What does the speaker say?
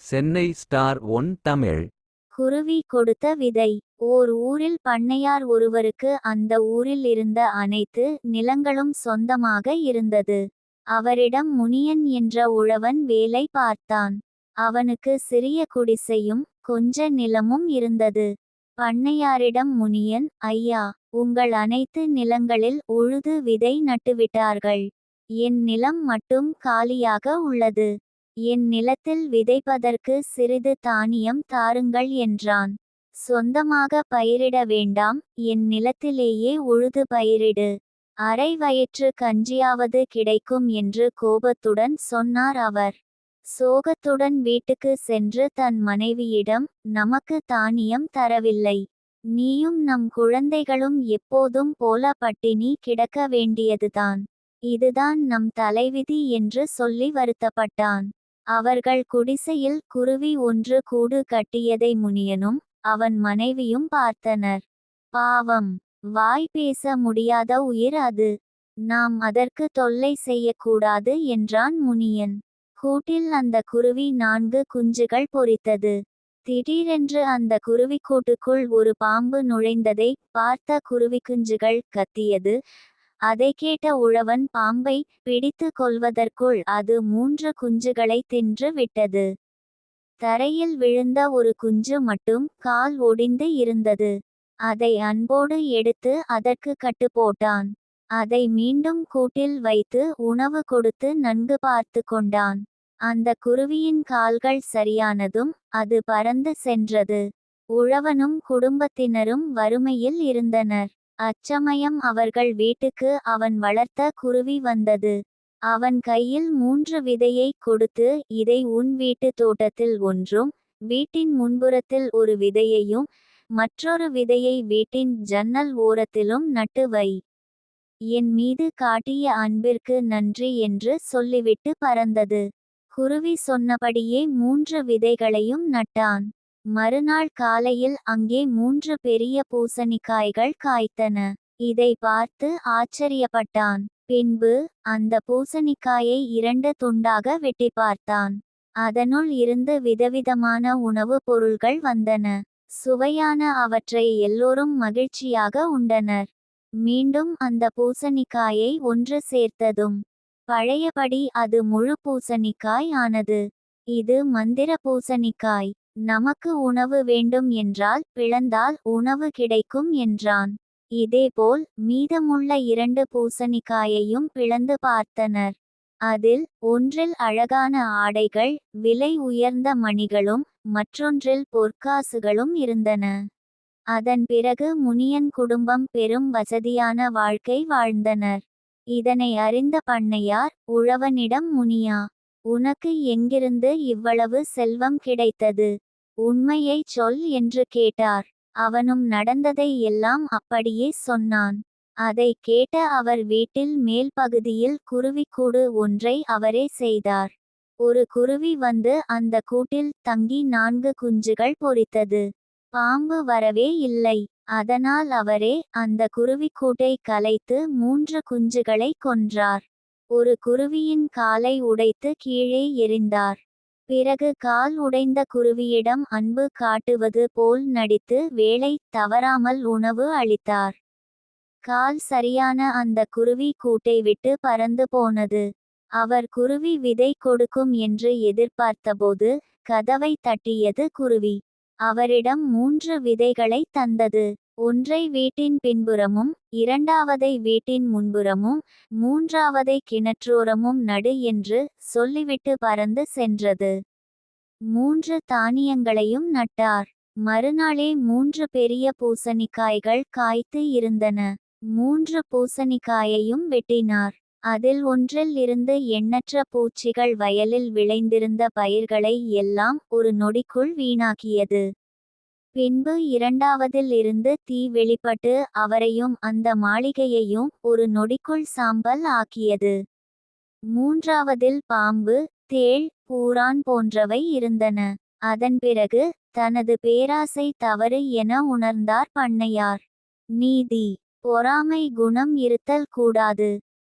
Chennai star one Tamil. குருவி கொடுத்த விதை. ஓர் ஊரில் பண்ணையார் ஒருவருக்கு அந்த ஊரில் இருந்த அனைத்து நிலங்களும் சொந்தமாக இருந்தது. அவரிடம் முனியன் என்ற உழவன் வேலை பார்த்தான். அவனுக்கு சிறிய குடிசையும் கொஞ்ச நிலமும் இருந்தது. பண்ணையாரிடம் முனியன் ஐயா உங்கள் அனைத்து நிலங்களில் உழுது விதை நட்டுவிட்டார்கள். என் நிலம் மட்டும் காலியாக உள்ளது. என் நிலத்தில் விதைப்பதற்கு சிறிது தானியம் தாருங்கள் என்றான். சொந்தமாக பயிரிட வேண்டாம் என் நிலத்திலேயே உழுது பயிரிடு. அரை வயிற்று கஞ்சியாவது கிடைக்கும் என்று கோபத்துடன் சொன்னார் அவர். சோகத்துடன் வீட்டுக்கு சென்று தன் மனைவியிடம் நமக்கு தானியம் தரவில்லை. நீயும் நம் குழந்தைகளும் எப்போதும் போல பட்டினி கிடக்க வேண்டியதுதான். இதுதான் நம் தலைவிதி என்று சொல்லி வருத்தப்பட்டான். அவர்கள் குடிசையில் குருவி ஒன்று கூடு கட்டியதை முனியனும் அவன் மனைவியும் பார்த்தனர். பாவம் வாய் பேச முடியாத உயிர் அது. நாம் அதற்கு தொல்லை செய்யக்கூடாது என்றான் முனியன். கூட்டில் அந்த குருவி நான்கு குஞ்சுகள் பொறித்தது. திடீரென்று அந்த குருவிக்கூட்டுக்குள் ஒரு பாம்பு நுழைந்ததை பார்த்த குருவிக்குஞ்சுகள் கத்தியது. அதை கேட்ட உழவன் பாம்பை பிடித்து கொள்வதற்குள் அது மூன்று குஞ்சுகளை தின்று விட்டது. தரையில் விழுந்த ஒரு குஞ்சு மட்டும் கால் ஒடிந்து இருந்தது. அதை அன்போடு எடுத்து அதற்கு கட்டு போட்டான். அதை மீண்டும் கூட்டில் வைத்து உணவு கொடுத்து நன்கு பார்த்து கொண்டான். அந்த குருவியின் கால்கள் சரியானதும் அது பறந்து சென்றது. உழவனும் குடும்பத்தினரும் வறுமையில் இருந்தனர். அச்சமயம் அவர்கள் வீட்டுக்கு அவன் வளர்த்த குருவி வந்தது. அவன் கையில் மூன்று விதையை கொடுத்து இதை உன் வீட்டு தோட்டத்தில் ஒன்றும் வீட்டின் முன்புறத்தில் ஒரு விதையையும் மற்றொரு விதையை வீட்டின் ஜன்னல் ஓரத்திலும் நட்டு வை. என் மீது காட்டிய அன்பிற்கு நன்றி என்று சொல்லிவிட்டு பறந்தது. குருவி சொன்னபடியே மூன்று விதைகளையும் நட்டான். மறுநாள் காலையில் அங்கே மூன்று பெரிய பூசணிக்காய்கள் காய்த்தன. இதை பார்த்து ஆச்சரியப்பட்டான். பின்பு அந்த பூசணிக்காயை இரண்டு துண்டாக வெட்டி பார்த்தான். அதனுள் இருந்து விதவிதமான உணவுப் பொருள்கள் வந்தன. சுவையான அவற்றை எல்லோரும் மகிழ்ச்சியாக உண்டனர். மீண்டும் அந்த பூசணிக்காயை ஒன்று சேர்த்ததும் பழையபடி அது முழு பூசணிக்காய் ஆனது. இது மந்திர பூசணிக்காய். நமக்கு உணவு வேண்டும் என்றால் பிளந்தால் உணவு கிடைக்கும் என்றான். இதேபோல் மீதமுள்ள இரண்டு பூசணிக்காயையும் பிளந்து பார்த்தனர். அதில் ஒன்றில் அழகான ஆடைகள் விலை உயர்ந்த மணிகளும் மற்றொன்றில் பொற்காசுகளும் இருந்தன. அதன் பிறகு முனியன் குடும்பம் பெரும் வசதியான வாழ்க்கை வாழ்ந்தனர். இதனை அறிந்த பண்ணையார் உழவனிடம் முனியா உனக்கு எங்கிருந்து இவ்வளவு செல்வம் கிடைத்தது? உண்மையைச் சொல் என்று கேட்டார். அவனும் நடந்ததை எல்லாம் அப்படியே சொன்னான். அதை கேட்ட அவர் வீட்டில் மேல் பகுதியில் குருவிக்கூடு ஒன்றை அவரே செய்தார். ஒரு குருவி வந்து அந்த கூட்டில் தங்கி நான்கு குஞ்சுகள் பொறித்தது. பாம்பு வரவே இல்லை. அதனால் அவரே அந்த குருவிக்கூட்டை கலைத்து மூன்று குஞ்சுகளை கொன்றார். ஒரு குருவியின் காலை உடைத்து கீழே எறிந்தார். பிறகு கால் உடைந்த குருவியிடம் அன்பு காட்டுவது போல் நடித்து வேலை தவறாமல் உணவு அளித்தார். கால் சரியான அந்த குருவி கூட்டை விட்டு பறந்து போனது. அவர் குருவி விதை கொடுக்கும் என்று எதிர்பார்த்தபோது கதவை தட்டியது குருவி. அவரிடம் மூன்று விதைகளை தந்தது. ஒன்றை வீட்டின் பின்புறமும் இரண்டாவதை வீட்டின் முன்புறமும் மூன்றாவதை கிணற்றோரமும் நடு என்று சொல்லிவிட்டு பறந்து சென்றது. மூன்று தானியங்களையும் நட்டார். மறுநாளே மூன்று பெரிய பூசணிக்காய்கள் காய்த்து இருந்தன. மூன்று பூசணிக்காயையும் வெட்டினார். அதில் ஒன்றில் இருந்து எண்ணற்ற பூச்சிகள் வயலில் விளைந்திருந்த பயிர்களை எல்லாம் ஒரு நொடிக்குள் வீணாக்கியது. பின்பு இரண்டாவதில் இருந்து தீ வெளிப்பட்டு அவரையும் அந்த மாளிகையையும் ஒரு நொடிக்குள் சாம்பல் ஆக்கியது. மூன்றாவதில் பாம்பு தேள் பூரான் போன்றவை இருந்தன. அதன் பிறகு தனது பேராசை தவறு என உணர்ந்தார் பண்ணையார். நீதி பொறாமை குணம் இருத்தல் கூடாது.